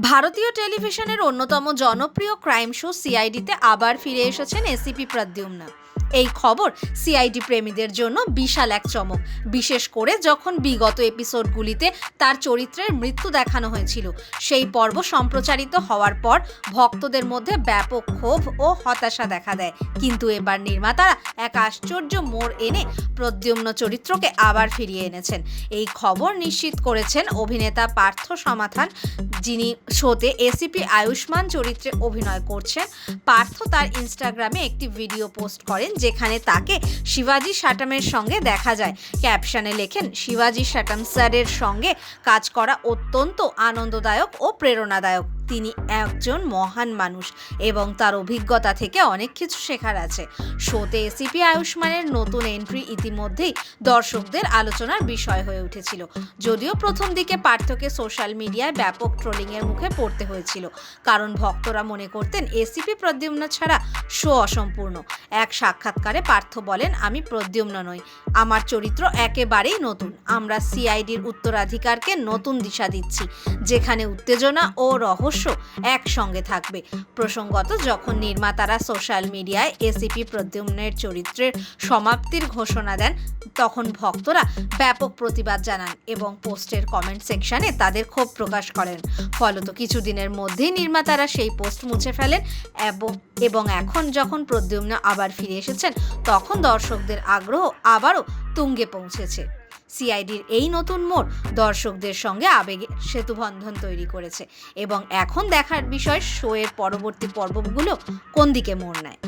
ভারতীয় টেলিভিশনের অন্যতম জনপ্রিয় ক্রাইম শো সিআইডিতে আবার ফিরে এসেছেন এসিপি প্রদ্যুম্ন। এই খবর সিআইডি প্রেমীদের জন্য বিশাল এক চমক। বিশেষ করে যখন বিগত এপিসোডগুলিতে তার চরিত্রের মৃত্যু দেখানো হয়েছিল, সেই পর্ব সম্প্রচারিত হওয়ার পর ভক্তদের মধ্যে ব্যাপক ক্ষোভ ও হতাশা দেখা দেয়। কিন্তু এবার নির্মাতারা এক আশ্চর্য মোড় এনে প্রদ্যুম্ন চরিত্রকে আবার ফিরিয়ে এনেছেন। এই খবর নিশ্চিত করেছেন অভিনেতা পার্থ সমাধান যিনি শোতে এসিপি আয়ুষ্মান চরিত্রে অভিনয় করছেন। পার্থ তার ইনস্টাগ্রামে একটি ভিডিও পোস্ট করেন যেখানে তাকে শিবাজি সাটামের সঙ্গে দেখা যায়। ক্যাপশনে লেখেন, শিবাজি সাটাম স্যারের সঙ্গে কাজ করা অত্যন্ত আনন্দদায়ক ও প্রেরণাদায়ক। তিনি একজন মহান মানুষ এবং তার অভিজ্ঞতা থেকে অনেক কিছু শেখার আছে। শোতে এসিপি আয়ুষ্মানের নতুন এন্ট্রি ইতিমধ্যেই দর্শকদের আলোচনার বিষয় হয়ে উঠেছিল। যদিও প্রথম দিকে পার্থকে সোশ্যাল মিডিয়ায় ব্যাপক ট্রোলিংয়ের মুখে পড়তে হয়েছিল। কারণ ভক্তরা মনে করতেন এসিপি প্রদ্যুম্ন ছাড়া শো অসম্পূর্ণ। এক সাক্ষাৎকারে পার্থ বলেন, আমি প্রদ্যুম্ন নই। আমার চরিত্র একেবারেই নতুন। আমরা সিআইডির উত্তরাধিকারকে নতুন দিশা দিচ্ছি, যেখানে উত্তেজনা ও রহস্য একসঙ্গে থাকবে। প্রসঙ্গত, যখন নির্মাতারা সোশ্যাল মিডিয়ায় এসিপি প্রদ্যুম্নের চরিত্রের সমাপ্তির ঘোষণা দেন, তখন ভক্তরা ব্যাপক প্রতিবাদ জানান এবং পোস্টের কমেন্ট সেকশনে তাদের ক্ষোভ প্রকাশ করেন। ফলত কিছুদিনের মধ্যেই নির্মাতারা সেই পোস্ট মুছে ফেলেন এবং এখন যখন প্রদ্যুম্ন আবার ফিরে এসেছেন, তখন দর্শকদের আগ্রহ আবারও তুঙ্গে পৌঁছেছে। সিআইডির এই নতুন মোড় দর্শকদের সঙ্গে আবেগে সেতুবন্ধন তৈরি করেছে। এবং এখন দেখার বিষয় শোয়ের পরবর্তী পর্বগুলো কোন দিকে মোড় নেয়?